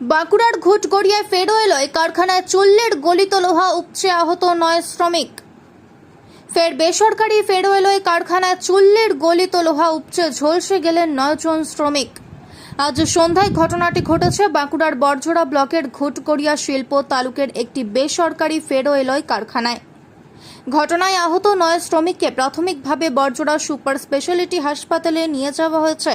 বাঁকুড়ার ঘুটগড়িয়ায় এলোয় কারখানায় চুল্লির গলিত লোহা উপচে আহত নয় শ্রমিক। ফের বেসরকারি ফেরো এলোয় কারখানায় চুল্লির গলিত লোহা উপচে ঝলসে গেলেন নয়জন শ্রমিক। আজ সন্ধ্যায় ঘটনাটি ঘটেছে বাঁকুড়ার বরজোড়া ব্লকের ঘুটগড়িয়া শিল্প তালুকের একটি বেসরকারি ফেরো এলোয় কারখানায়। ঘটনায় আহত নয় শ্রমিককে প্রাথমিকভাবে বরজোড়া সুপার স্পেশালিটি হাসপাতালে নিয়ে যাওয়া হয়েছে।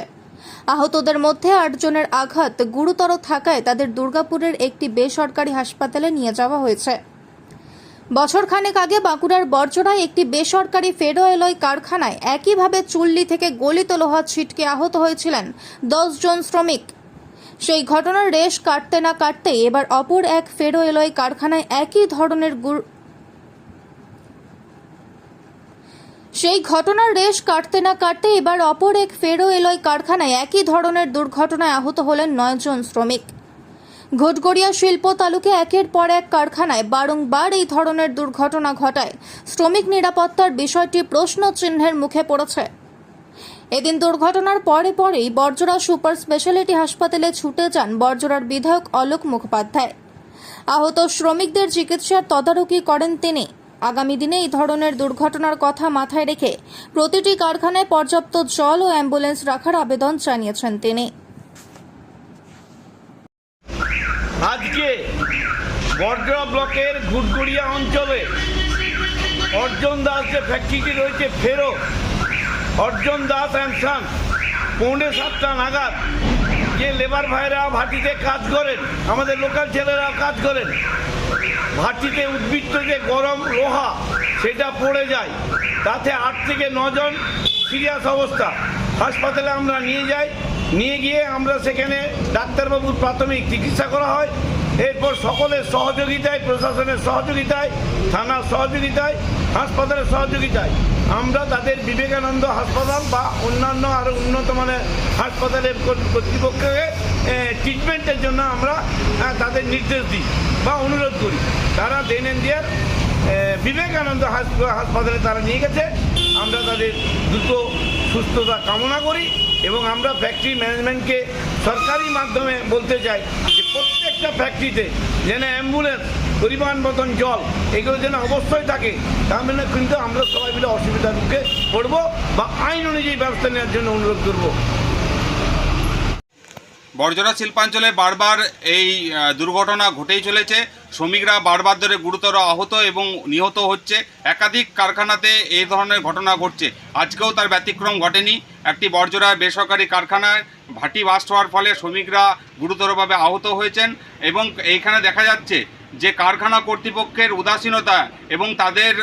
আহতদের মধ্যে আটজনের আঘাত গুরুতর থাকায় তাদের দুর্গাপুরের একটি বেসরকারি হাসপাতালে নিয়ে যাওয়া হয়েছে। বছরখানেক আগে বাঁকুড়ার বরজোড়ায় একটি বেসরকারি ফেরো এলয় কারখানায় একইভাবে চুল্লি থেকে গলিত লোহা ছিটকে আহত হয়েছিলেন দশ জন শ্রমিক। সেই ঘটনার রেশ কাটতে না কাটতেই এবার অপর এক ফেরো এলয় কারখানায় একই ধরনের সেই ঘটনার রেশ কাটতে না কাটতে এবার অপর এক ফেরো এলয় কারখানায়। একই ধরনের দুর্ঘটনায় আহত হলেন নয়জন শ্রমিক। ঘটগড়িয়া শিল্প তালুকে একের পর এক কারখানায় বারংবার এই ধরনের দুর্ঘটনা ঘটায়। শ্রমিক নিরাপত্তার বিষয়টি প্রশ্ন চিহ্নের মুখে পড়েছে। এদিন দুর্ঘটনার পরে পরেই বর্জরা সুপার স্পেশালিটি হাসপাতালে ছুটে যান বর্জরার বিধায়ক অলোক মুখোপাধ্যায়। আহত শ্রমিকদের চিকিৎসার তদারকি করেন তিনি। আগামী দিনে এই ধরনের দুর্ঘটনার কথা মাথায় রেখে প্রতিটি কারখানায় পর্যাপ্ত জল ও অ্যাম্বুলেন্স রাখার আবেদন জানিয়েছেন তিনি। আজকে বর্জরা ব্লকের ঘুটগড়িয়া অঞ্চলে অর্জন দাস যে ফ্যাক্টরিটি রয়েছে, ফেরো। অর্জন দাস অ্যান্ড সান পৌনে সাতটা নাগাদ যে লেবার ভাইরা ভাটিতে কাজ করেন, আমাদের লোকাল ছেলেরা কাজ করেন। ভাটিতে উদ্বৃত্ত যে গরম লোহা, সেটা পড়ে যায়। তাতে আট থেকে নজন সিরিয়াস অবস্থা। হাসপাতালে আমরা নিয়ে যাই। নিয়ে গিয়ে আমরা সেখানে ডাক্তারবাবুর প্রাথমিক চিকিৎসা করা হয়। এরপর সকলের সহযোগিতায়, প্রশাসনের সহযোগিতায়, থানার সহযোগিতায়, হাসপাতালের সহযোগিতায় আমরা তাদের বিবেকানন্দ হাসপাতাল বা অন্যান্য আরও উন্নত মানের হাসপাতালের কর্তৃপক্ষকে ট্রিটমেন্টের জন্য আমরা তাদের নির্দেশ দিই বা অনুরোধ করি। তারা দেন বিবেকানন্দ হাসপাতালে তারা নিয়ে গেছে। আমরা তাদের দ্রুত সুস্থতা কামনা করি এবং আমরা ফ্যাক্টরি ম্যানেজমেন্টকে সরকারি মাধ্যমে বলতে চাই। প্রত্যেকটা ফ্যাক্টরিতে যেন অ্যাম্বুলেন্স পরিমাণ মতন জল, এগুলো যেন অবশ্যই থাকে, তাহলে কিন্তু আমরা সবাই মিলে অসুবিধার মুখে পড়ব বা আইন অনুযায়ী ব্যবস্থা নেওয়ার জন্য অনুরোধ করব। বর্জরা শিল্পাঞ্চলে বারবার এই দুর্ঘটনা ঘটেই চলেছে। শ্রমিকরা বারবার ধরে গুরুতর আহত এবং নিহত হচ্ছে। একাধিক কারখানাতে এই ধরনের ঘটনা ঘটছে। আজকেও তার ব্যতিক্রম ঘটেনি। একটি বর্জরা বেসরকারি কারখানায় ভাটি বাস্ট হওয়ার ফলে শ্রমিকরা গুরুতরভাবে আহত হয়েছেন এবং এইখানে দেখা যাচ্ছে যে কারখানা কর্তৃপক্ষের উদাসীনতা এবং তাদের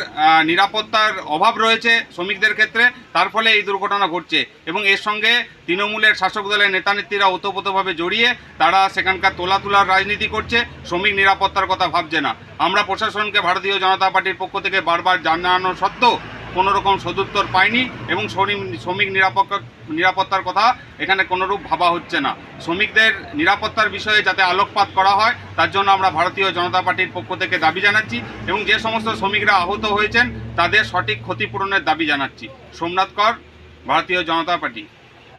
নিরাপত্তার অভাব রয়েছে শ্রমিকদের ক্ষেত্রে, তার ফলে এই দুর্ঘটনা ঘটছে। এবং এর সঙ্গে তৃণমূলের শাসক দলের নেতানেত্রীরা ওতপ্রোতভাবে জড়িয়ে, তারা সেখানকার তোলা তোলার রাজনীতি করছে, শ্রমিক নিরাপত্তার কথা ভাবছে না। আমরা প্রশাসনকে, ভারতীয় জনতা পার্টির পক্ষ থেকে বারবার জানানো সত্ত্বেও কোনো রকম সদুত্তর পায়নি এবং শ্রমিক নিরাপত্তা নিরাপত্তার কথা এখানে কোনোরূপ ভাবা হচ্ছে না। শ্রমিকদের নিরাপত্তার বিষয়ে যাতে আলোকপাত করা হয়, তার জন্য আমরা ভারতীয় জনতা পার্টির পক্ষ থেকে দাবি জানাচ্ছি এবং যে সমস্ত শ্রমিকরা আহত হয়েছেন, তাদের সঠিক ক্ষতিপূরণের দাবি জানাচ্ছি। সোমনাথ কর, ভারতীয় জনতা পার্টি।